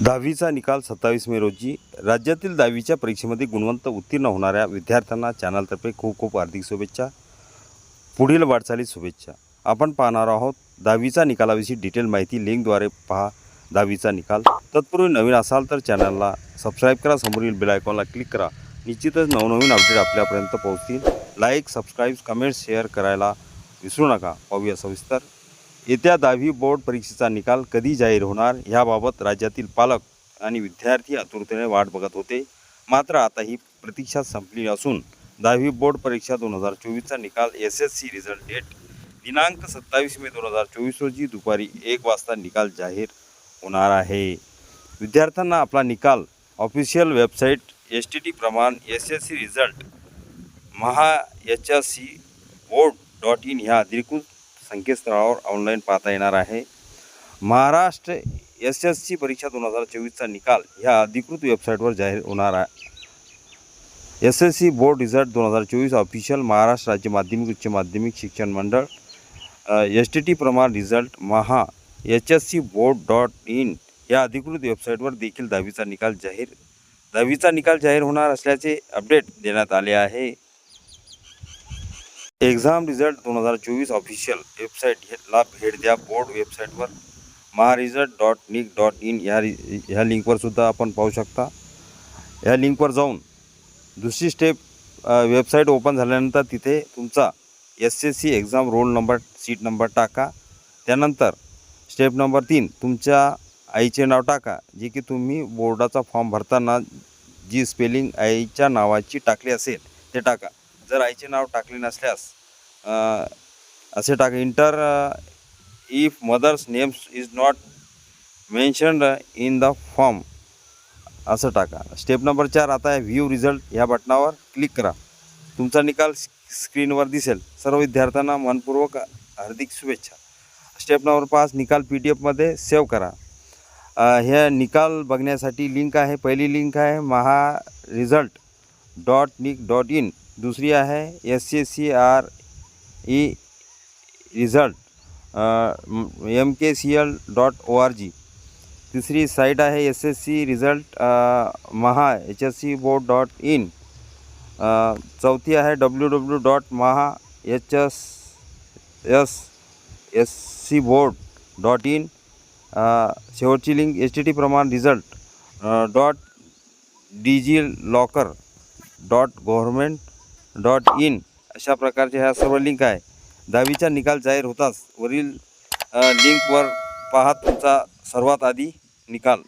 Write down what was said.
दहावीचा निकाल सत्तावीस मे रोजी राज्यातील दहावीच्या परीक्षेमध्ये गुणवंत उत्तीर्ण होणाऱ्या विद्यार्थ्यांना चॅनलतर्फे खूप खूप हार्दिक शुभेच्छा. पुढील वाटचालीत शुभेच्छा. आपण पाहणार आहोत दहावीचा निकालाविषयी डिटेल माहिती. लिंकद्वारे पहा दहावीचा निकाल. तत्पूर्वी नवीन असाल तर चॅनलला सबस्क्राईब करा. समोरील बेल आयकॉनला क्लिक करा. निश्चितच नवनवीन अपडेट आपल्यापर्यंत पोहोचतील. लाईक सबस्क्राईब कमेंट शेअर करायला विसरू नका. पाहूया सविस्तर. येत्या दहावी बोर्ड परीक्षेचा निकाल कधी जाहीर होणार याबाबत राज्यातील पालक आणि विद्यार्थी आतुरतेने वाट बघत होते. मात्र आता ही प्रतीक्षा संपली असून दहावी बोर्ड परीक्षा दोन हजार चोवीसचा निकाल S S C result date दिनांक सत्तावीस मे दोन हजार चोवीस रोजी दुपारी एक वाजता निकाल जाहीर होणार आहे. विद्यार्थ्यांना आपला निकाल official website S T T प्रमाण S S C result Maha H S C board dot in ह्या अधिकृत संकेतस्थळावर ऑनलाईन पाहता येणार आहे. महाराष्ट्र एस एस सी परीक्षा दोन हजार चोवीसचा निकाल ह्या अधिकृत वेबसाईटवर जाहीर होणार आहे. S S C board result दोन हजार चोवीस ऑफिशियल महाराष्ट्र राज्य माध्यमिक उच्च माध्यमिक शिक्षण मंडळ एस टी टी प्रमाण result Maha H S C board dot in या अधिकृत वेबसाईटवर देखील दहावीचा निकाल जाहीर दहावीचा निकाल जाहीर होणार असल्याचे अपडेट देण्यात आले आहे. एक्झाम रिझल्ट दोन हजार चोवीस ऑफिशियल वेबसाईटला भेट द्या. बोर्ड वेबसाईटवर maharesult dot nic dot in ह्या रि ह्या लिंकवर सुद्धा आपण पाहू शकता. ह्या लिंकवर जाऊन दुसरी स्टेप वेबसाईट ओपन झाल्यानंतर तिथे तुमचा S S C exam roll number seat number टाका. त्यानंतर स्टेप नंबर तीन तुमच्या आईचे नाव टाका जे की तुम्ही बोर्डाचा फॉर्म भरताना जी स्पेलिंग आईच्या नावाची टाकली असेल ते टाका. जर आईचे नाव टाकले नसल्यास असे टाका enter if mother's names is not mentioned in the form असं टाका. स्टेप नंबर चार आता आहे व्ह्यू रिझल्ट ह्या बटनावर क्लिक करा. तुमचा निकाल स्क्रीनवर दिसेल. सर्व विद्यार्थ्यांना मनपूर्वक हार्दिक शुभेच्छा. स्टेप नंबर पाच निकाल पी डी एफमध्ये सेव्ह करा हे ह्या निकाल बघण्यासाठी लिंक आहे. पहिली लिंक आहे maha result dot nic dot in दुसरी है S C R E result M K C L dot O R G तीसरी साइट है S S C result maha H S C board dot in चौथी है W W dot maha H S S S C board dot in शेवटची link H T T प्रमाण result dot DigiLocker dot government dot in अशा प्रकारच्या ह्या सर्व link आहे. दहावीचा निकाल जाहीर होताच. वरील लिंकवर पहा तुमचा सर्वात आधी निकाल.